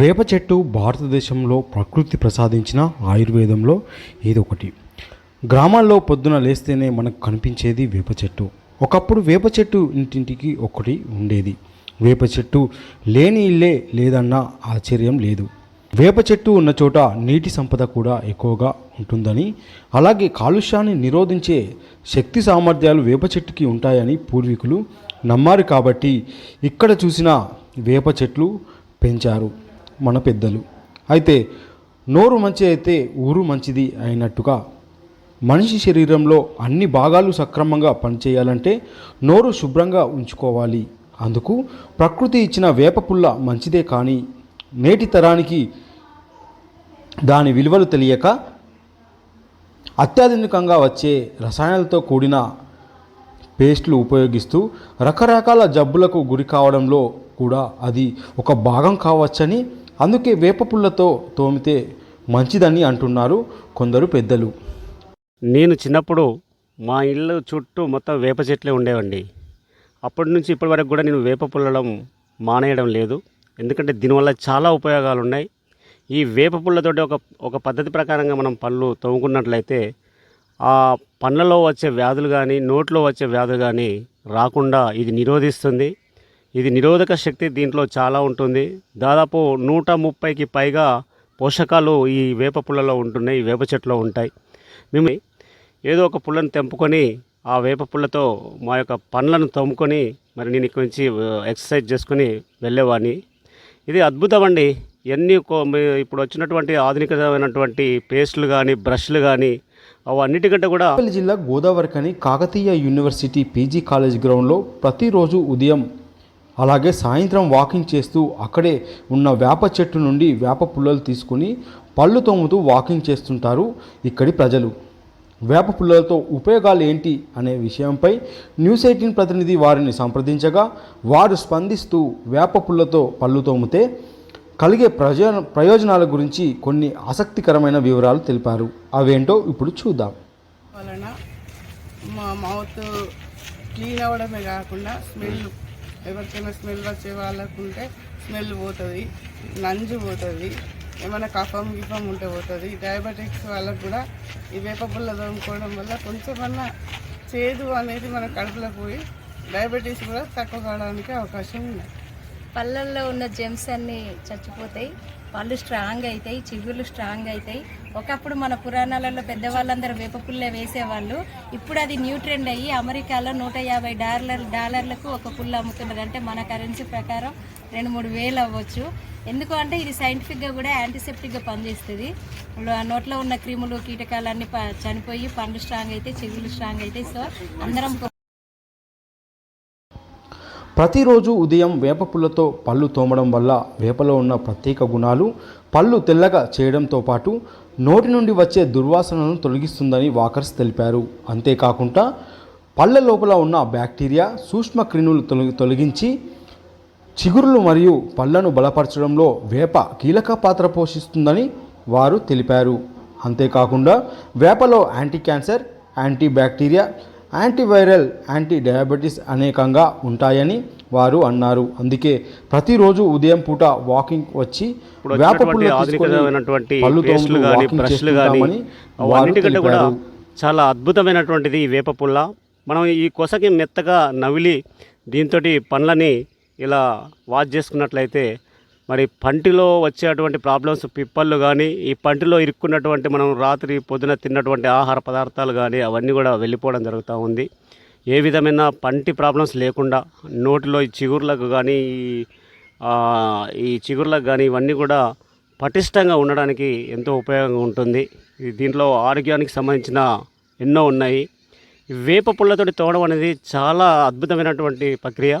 వేప చెట్టు భారతదేశంలో ప్రకృతి ప్రసాదించిన ఆయుర్వేదంలో ఏదో ఒకటి. గ్రామాల్లో పొద్దున లేస్తేనే మనకు కనిపించేది వేప చెట్టు. ఒకప్పుడు వేప చెట్టు ఇంటింటికి ఒకటి ఉండేది. వేప చెట్టు లేని ఇల్లే లేదన్న ఆశ్చర్యం లేదు. వేప చెట్టు ఉన్న చోట నీటి సంపద కూడా ఎక్కువగా ఉంటుందని అలాగే కాలుష్యాన్ని నిరోధించే శక్తి సామర్థ్యాలు వేప చెట్టుకి ఉంటాయని పూర్వీకులు నమ్మారు కాబట్టి ఇక్కడ చూసిన వేప చెట్లు పెంచారు. మన పెద్దలు. అయితే నోరు మంచి అయితే ఊరు మంచిది అయినట్టుగా మనిషి శరీరంలో అన్ని భాగాలు సక్రమంగా పనిచేయాలంటే నోరు శుభ్రంగా ఉంచుకోవాలి. అందుకు ప్రకృతి ఇచ్చిన వేప పుల్ల మంచిదే కానీ నేటి తరానికి దాని విలువలు తెలియక అత్యాధునికంగా వచ్చే రసాయనాలతో కూడిన పేస్ట్లు ఉపయోగిస్తూ రకరకాల జబ్బులకు గురి కావడంలో కూడా అది ఒక భాగం కావచ్చని అందుకే వేప పుల్లతో తోమితే మంచిదని అంటున్నారు కొందరు పెద్దలు. నేను చిన్నప్పుడు మా ఇల్లు చుట్టూ మొత్తం వేప చెట్లే ఉండేవండి. అప్పటి నుంచి ఇప్పటి వరకు కూడా నేను వేప పుల్లడం మానేయడం లేదు. ఎందుకంటే దీనివల్ల చాలా ఉపయోగాలు ఉన్నాయి ఈ వేప పుల్లతోటి ఒక ఒక పద్ధతి ప్రకారంగా మనం పళ్ళు తోముకున్నట్లయితే ఆ పండ్లలో వచ్చే వ్యాధులు కానీ నోట్లో వచ్చే వ్యాధులు కానీ రాకుండా ఇది నిరోధిస్తుంది. ఇది నిరోధక శక్తి దీంట్లో చాలా ఉంటుంది. దాదాపు నూట ముప్పైకి పైగా పోషకాలు ఈ వేప పుల్లలో ఉంటున్నాయి ఈ వేప చెట్లో ఉంటాయి. మేము ఏదో ఒక పుల్లను తెంపుకొని ఆ వేప పుల్లతో మా యొక్క పండ్లను తోముకొని మరి నేను ఇక్కడి నుంచి ఎక్సర్సైజ్ చేసుకొని వెళ్ళేవాడిని. ఇది అద్భుతం అండి ఎన్ని కో- మీ- ఇప్పుడు వచ్చినటువంటి ఆధునికమైనటువంటి పేస్టులు కానీ బ్రష్లు కానీ అవన్నిటికంటే కూడా జిల్లా గోదావరికని కాకతీయ యూనివర్సిటీ పీజీ కాలేజ్ గ్రౌండ్లో ప్రతిరోజు ఉదయం అలాగే సాయంత్రం వాకింగ్ చేస్తూ అక్కడే ఉన్న వేప చెట్టు నుండి వేప పుల్లలు తీసుకుని పళ్ళు తోముతూ వాకింగ్ చేస్తుంటారు ఇక్కడి ప్రజలు. వేప పుల్లలతో ఉపయోగాలు ఏంటి అనే విషయంపై న్యూస్ ఎయిటీన్ ప్రతినిధి వారిని సంప్రదించగా వారు స్పందిస్తూ వేప పుల్లతో పళ్ళు తోమితే కలిగే ప్రయోజన ప్రయోజనాల గురించి కొన్ని ఆసక్తికరమైన వివరాలు తెలిపారు. అవేంటో ఇప్పుడు చూద్దాం. వలన మా మౌత్ క్లీన్ అవ్వడమే కాకుండా స్మెల్ ఎవరికైనా స్మెల్ వచ్చే వాళ్ళకు ఉంటే స్మెల్ పోతుంది నంజు పోతుంది ఏమైనా కఫం గిఫం ఉంటే పోతుంది. డయాబెటిక్స్ వాళ్ళకు కూడా ఈ వేపపుల్ల తోముకోవడం వల్ల కొంచెమన్నా చేదు అనేది మన కడుపులో పోయి డయాబెటీస్ కూడా తక్కువ కావడానికి అవకాశం ఉంది. పళ్ళల్లో ఉన్న జెమ్స్ అన్నీ చచ్చిపోతాయి. పళ్ళు స్ట్రాంగ్ అవుతాయి చిగుళ్ళు స్ట్రాంగ్ అవుతాయి ఒకప్పుడు మన పురాణాలలో పెద్దవాళ్ళందరూ వేప పుల్లే వేసేవాళ్ళు. ఇప్పుడు అది న్యూ ట్రెండ్ అయ్యి అమెరికాలో నూట యాభై డాలర్ డాలర్లకు ఒక పుల్ల అమ్ముతున్నారు అంటే మన కరెన్సీ ప్రకారం రెండు మూడు వేలు అవ్వచ్చు. ఎందుకు అంటే ఇది సైంటిఫిక్గా కూడా యాంటీసెప్టిక్గా పనిచేస్తుంది. నోట్లో ఉన్న క్రిములు కీటకాలన్నీ ప- చనిపోయి పండ్లు స్ట్రాంగ్ అయితే చిగుళ్ళు స్ట్రాంగ్ అయితే సో అందరం ప్రతిరోజు ఉదయం వేప పుల్లతో పళ్ళు తోమడం వల్ల వేపలో ఉన్న ప్రత్యేక గుణాలు పళ్ళు తెల్లగా చేయడంతో పాటు నోటి నుండి వచ్చే దుర్వాసనను తొలగిస్తుందని వాకర్స్ తెలిపారు. అంతేకాకుండా పళ్ళ లోపల ఉన్న బ్యాక్టీరియా సూక్ష్మ క్రిములు తొలగి తొలగించి చిగురులు మరియు పళ్ళను బలపరచడంలో వేప కీలక పాత్ర పోషిస్తుందని వారు తెలిపారు. అంతేకాకుండా వేపలో anti cancer anti bacteria antiviral anti diabetes అనేకంగా ఉంటాయని వారు అన్నారు. అందుకే ప్రతిరోజు ఉదయం పూట వాకింగ్ వచ్చి కూడా చాలా అద్భుతమైనటువంటిది ఈ వేప పుల్ల. మనం ఈ కొసకి మెత్తగా నవిలి దీంతో పండ్లని ఇలా వాష్ చేసుకున్నట్లయితే మరి పంటిలో వచ్చేటువంటి ప్రాబ్లమ్స్ పిప్పళ్ళు కానీ ఈ పంటిలో ఇరుక్కున్నటువంటి మనం రాత్రి పొద్దున తిన్నటువంటి ఆహార పదార్థాలు కానీ అవన్నీ కూడా వెళ్ళిపోవడం జరుగుతూ ఉంది. ఏ విధమైన పంటి ప్రాబ్లమ్స్ లేకుండా నోటిలో ఈ చిగుర్లకు కానీ ఈ చిగుర్లకు కానీ ఇవన్నీ కూడా పటిష్టంగా ఉండడానికి ఎంతో ఉపయోగంగా ఉంటుంది. దీంట్లో ఆరోగ్యానికి సంబంధించిన ఎన్నో ఉన్నాయి. వేప పుల్లతోటి తోవడం అనేది చాలా అద్భుతమైనటువంటి ప్రక్రియ.